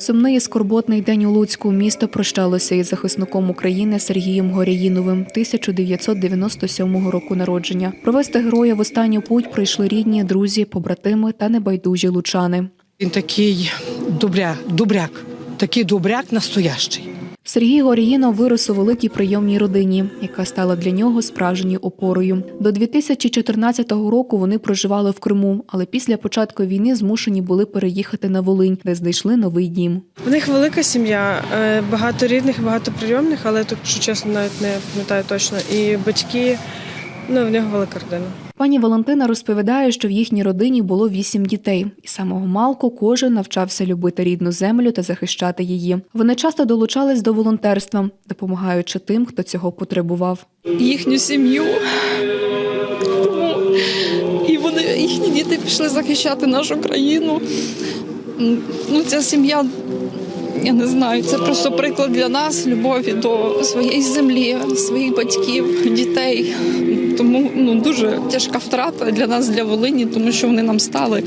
Сумний і скорботний день у Луцьку. Місто прощалося із захисником України Сергієм Горяїновим 1997 року народження. Провести героя в останню путь прийшли рідні, друзі, побратими та небайдужі лучани. Він такий добряк, добряк, такий добряк настоящий. Сергій Горіїнов вирос у великій прийомній родині, яка стала для нього справжньою опорою. До 2014 року вони проживали в Криму, але після початку війни змушені були переїхати на Волинь, де знайшли новий дім. В них велика сім'я, е, багато рідних, багато прийомних, але тут, що чесно, навіть не пам'ятаю точно. І батьки, ну в нього велика родина. Пані Валентина розповідає, що в їхній родині було вісім дітей, і самого малку кожен навчався любити рідну землю та захищати її. Вони часто долучались до волонтерства, допомагаючи тим, хто цього потребував. їхню сім'ю. І вони, їхні діти пішли захищати нашу країну. Ну, ця сім'я, я не знаю, це просто приклад для нас любові до своєї землі, своїх батьків, дітей. Тому ну, дуже тяжка втрата для нас, для Волині, тому що вони нам стали,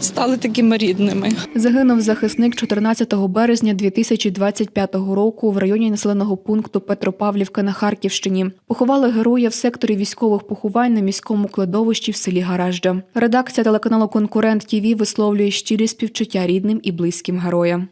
стали такими рідними. Загинув захисник 14 березня 2025 року в районі населеного пункту Петропавлівка на Харківщині. Поховали героя в секторі військових поховань на міському кладовищі в селі Гаражджа. Редакція телеканалу Конкурент ТІВІ висловлює щирі співчуття рідним і близьким героя.